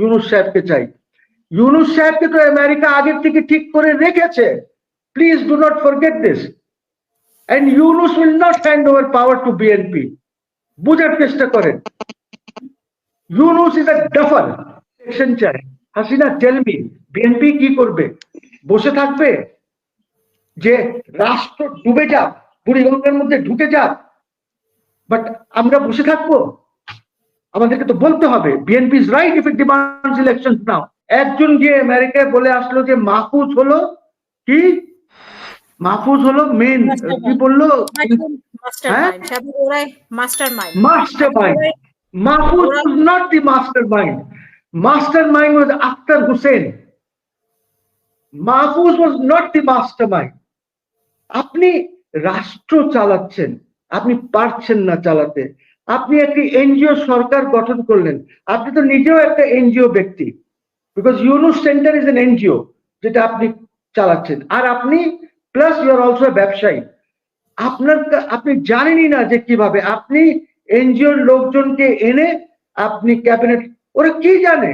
ইউনুস সাহেবকে চাই। ইউনুস সাহেবকে তো আমেরিকা আগের থেকে ঠিক করে রেখেছে। Please do not forget this and Yunus will not hand over power to BNP বুঝার চেষ্টা করেন। Yunus is a duffer election চাই। হাসিনা টেলমি বিএনপি কি করবে? বসে থাকবে? যে রাষ্ট্র ডুবে যাক, বুড়িগঙ্গার মধ্যে ঢুকে যাক। বাট আমরা বসে থাকব? আমাদেরকে তো বলতে হবে BNP is right if it demands election now একজন গিয়ে আমেরিকায় বলে আসলো যে মাহফুজ হলো কি মাহফুজ হলো মেন কি বলল মাস্টার হ্যাঁ? মাইন্ড সব ওরাই master mind the mastermind. Mastermind was Akhtar Hussain. Mahfouz was not the mastermind. আপনি রাষ্ট্র চালাচ্ছেন আপনি পারছেন না চালাতে আপনি একটি এনজিও সরকার গঠন করলেন। আপনি তো নিজেও একটা এনজিও ব্যক্তি। Because Yunus centre is an NGO যেটা আপনি চালাচ্ছেন। আর আপনি প্লাস ইউ আর অলসো ব্যবসায়ী। আপনার আপনি জানেনই না যে কীভাবে আপনি এনজিওর লোকজনকে এনে আপনি ক্যাবিনেট ওরা কি জানে?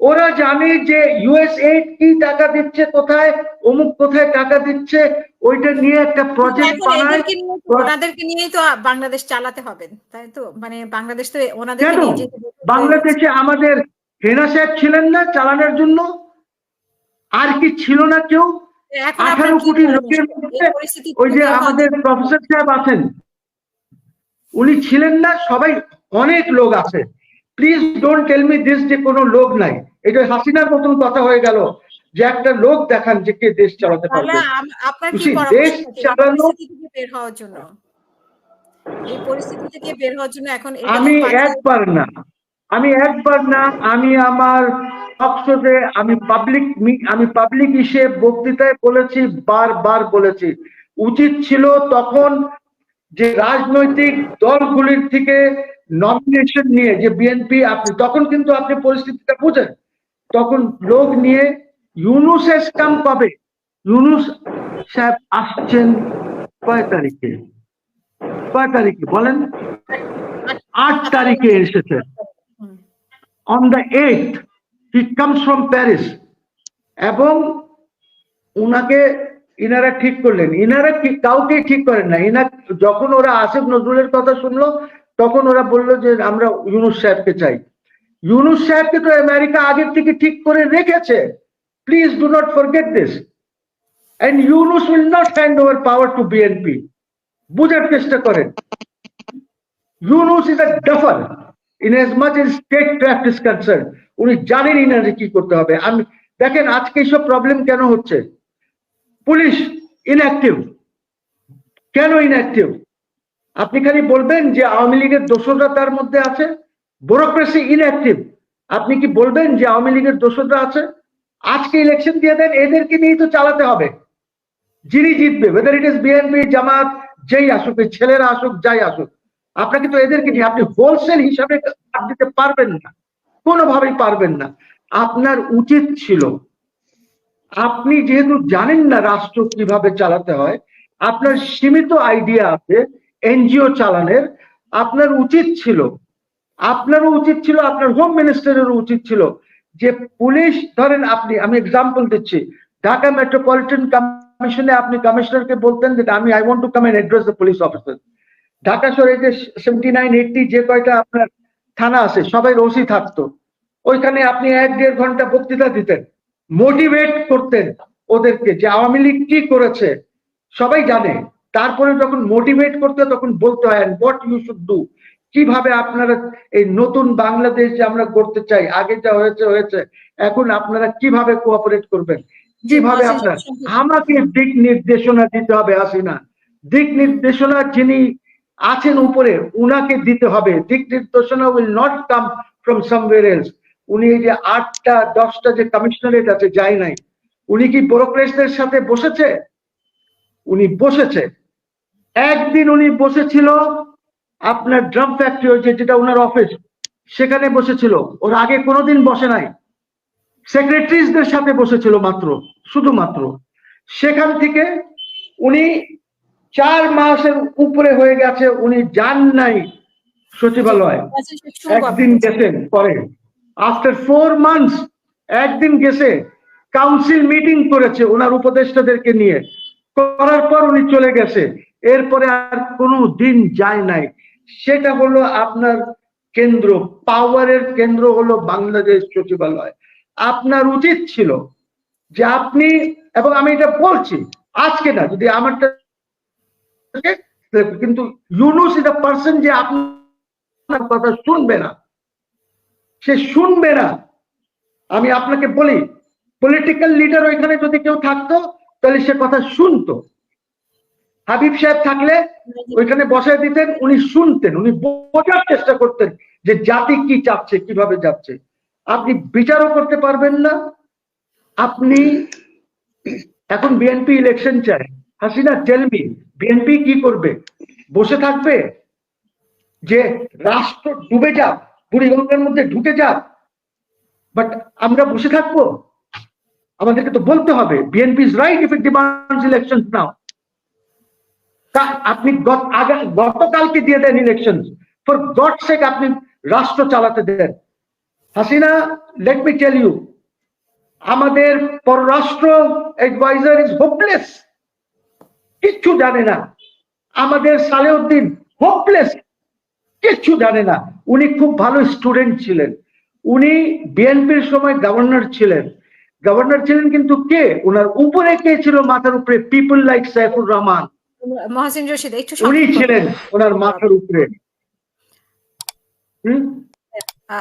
ওরা জানে যে ইউএস কি টাকা দিচ্ছে কোথায়, অমুক কোথায় টাকা দিচ্ছে ওইটা নিয়ে একটা প্রজেক্ট বানায় ওনাদেরকে নিয়েই তো বাংলাদেশ চালাতে হবে তাই তো? মানে বাংলাদেশ তো হবে। বাংলাদেশে আমাদের হেনা সাহেব ছিলেন না চালানোর জন্য? আর কি ছিল না কেউ? আঠারো কোটি লোকের মধ্যে ওই যে আমাদের প্রফেসর সাহেব আছেন উনি ছিলেন না সবাই অনেক লোক আছে। Please don't tell me this যে কোনো লোক নাই। এটা হাসিনার মতন কথা হয়ে গেল। যে একটা লোক দেখান যে কে দেশ চালাতে পারবে। দেশ চালানো- বের হওয়ার জন্য। এই পরিস্থিতি থেকে বের হওয়ার জন্য এখন আমি একবার না আমি একবার না আমি আমার আমি পাবলিক আমি পাবলিক হিসেবে বক্তৃতায় বলেছি বারবার বলেছি। উচিত ছিল তখন যে রাজনৈতিক দলগুলির থেকে নমিনেশন নিয়ে যে বিএনপি আপনি তখন কিন্তু আপনি পরিস্থিতিটা বুঝেন। তখন লোক নিয়ে ইউনুসের কাম পাবে ইউনুস সাহেব আসছেন কয় তারিখে? কয় তারিখে? বলেন। আট তারিখে এসেছে। On on eight 8th he from Paris এবং উনাকে ইনারা ঠিক করলেন। ইনারা কাউকে ঠিক করেন না। ইনা যখন ওরা আসিফ নজরুলের কথা শুনলো, তখন ওরা বলল যে, আমরা ইউনুস সাহেবকে চাই। ইউনুস সাহেবকে তো আমেরিকা আগের থেকে ঠিক করে রেখেছে। Please do not forget this and Yunus will not hand over power to BNP বুঝার চেষ্টা করেন। Yunus is a duffer in as much is state craft is concern উনি জানেনই না কি করতে হবে। আমি দেখেন, আজকে এইসব প্রবলেম কেন হচ্ছে? পুলিশ ইনঅ্যাক্টিভ কেন ইনঅ্যাক্টিভ আপনি খালি বলবেন যে আওয়ামী লীগের দোষরা তার মধ্যে আছে? ব্যুরোক্রেসি ইনঅ্যাক্টিভ আপনি কি বলবেন যে আওয়ামী লীগের দোষরা আছে? আজকে ইলেকশন দিয়ে দেন, এদেরকে নিয়েই তো চালাতে হবে। যিনি জিতবে whether it is BNP Jamaat, যেই আসুক ছেলেরা আসুক, যাই আসুক, আপনাকে তো এদেরকে নিয়ে, আপনি হোলসেল হিসাবে দিতে পারবেন না। কোনোভাবেই পারবেন না। আপনার উচিত ছিল, আপনি যেহেতু জানেন না রাষ্ট্র কীভাবে চালাতে হয়, আপনার সীমিত আইডিয়া আছে, এনজিও চালানের, আপনার উচিত ছিল, আপনারও উচিত ছিল, আপনার হোম মিনিস্টারেরও উচিত ছিল যে পুলিশ, ধরেন আপনি, আমি এক্সাম্পল দিচ্ছি। ঢাকা মেট্রোপলিটন কমিশনে আপনি কমিশনারকে বলতেন যে, আমি I want to come and address the police officer Dhaka শহরে যে সেভেন্টি নাইন এইটটি যে কয়টা আপনার থানা আছে, সবাই ওসি থাকতো। ওইখানে আপনি এক দেড় ঘণ্টা বক্তৃতা দিতেন মোটিভেট করতেন ওদেরকে যে আওয়ামী লীগ কি করেছে। সবাই জানে। তারপরে যখন মোটিভেট করতে তখন বলতে হয় হোয়াট ইউ শুড ডু কীভাবে আপনারা এই নতুন বাংলাদেশ যে আমরা করতে চাই আগে যা হয়েছে হয়েছে। এখন আপনারা কীভাবে কোঅপারেট করবেন? কীভাবে আপনার আমাকে দিক নির্দেশনা দিতে হবে হাসিনা। দিক নির্দেশনা যিনি আছেন উপরে উনাকে দিতে হবে। দিক নির্দেশনা will not come from somewhere else উনি এই যে আটটা দশটা যে কমিশনারেট আছে যায় নাই। উনি কি ব্রোকরেজদের সাথে বসেছে? উনি বসেছে। একদিন উনি বসেছিল আপনার ড্রাম ফ্যাক্টরি হয়েছে যেটা ওনার অফিস সেখানে বসেছিল। ওর আগে কোনোদিন বসে নাই। সেক্রেটারিজদের সাথে বসেছিল মাত্র, শুধুমাত্র। সেখান থেকে উনি চার মাসের উপরে হয়ে গেছে, উনি যান নাই সচিবালয়। একদিন গেছেন, পরে। আফটার ফোর মান্থস একদিন গেছে কাউন্সিল মিটিং করেছে ওনার উপদেষ্টাদেরকে নিয়ে। করার পর উনি চলে গেছে। এরপরে আর কোনো দিন যায় নাই। সেটা হলো আপনার কেন্দ্র পাওয়ারের কেন্দ্র হলো বাংলাদেশ সচিবালয়। আপনার উচিত ছিল যে আপনি, এবং আমি এটা বলছি, আজকে না, যদি আমারটা কিন্তু ইউনুস ইজ আ পার্সন যে আপনার কথা শুনবে না। সে শুনবে না। আমি আপনাকে বলি পলিটিক্যাল লিডার ওইখানে যদি কেউ থাকতো, তাহলে সে কথা শুনতো। হাবিব সাহেব থাকলে ওইখানে বসায় দিতেন, উনি শুনতেন, উনি বোঝার চেষ্টা করতেন যে জাতি কি চাচ্ছে, কীভাবে যাচ্ছে। আপনি বিচারও করতে পারবেন না। আপনি এখন বিএনপি ইলেকশন চায়। হাসিনা টেলমি বিএনপি কি করবে? বসে থাকবে? যে রাষ্ট্র ডুবে যাক, বুড়িগঙ্গার মধ্যে ঢুকে যাক বাট আমরা বসে থাকব? আমাদেরকে তো বলতে হবে, BNP is right if it election now আপনি গত- গতকালকে দিয়ে দেন ইলেকশন ফর গড সেক আপনি রাষ্ট্র চালাতে দেন। Hasina let me tell you আমাদের পররাষ্ট্র অ্যাডভাইজার ইজ হোপলেস কিচ্ছু জানে না। আমাদের সালেউদ্দিন হোপলেস কিচ্ছু জানে না। উনি খুব ভালো স্টুডেন্ট ছিলেন। উনি বিএনপির সময় গভর্নর ছিলেন। গভর্নর ছিলেন কিন্তু কে? ওনার উপরে কে ছিল মাথার উপরে? পিপল লাইক সাইফুর রহমান মহাসিন রশিদ একটু উনি ছিলেন। ওনার মাথার উপরে হুম?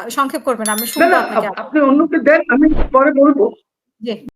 সংক্ষেপ করবেন আমি শুনব আপনি অন্যকে দেন আমি পরে বলব জি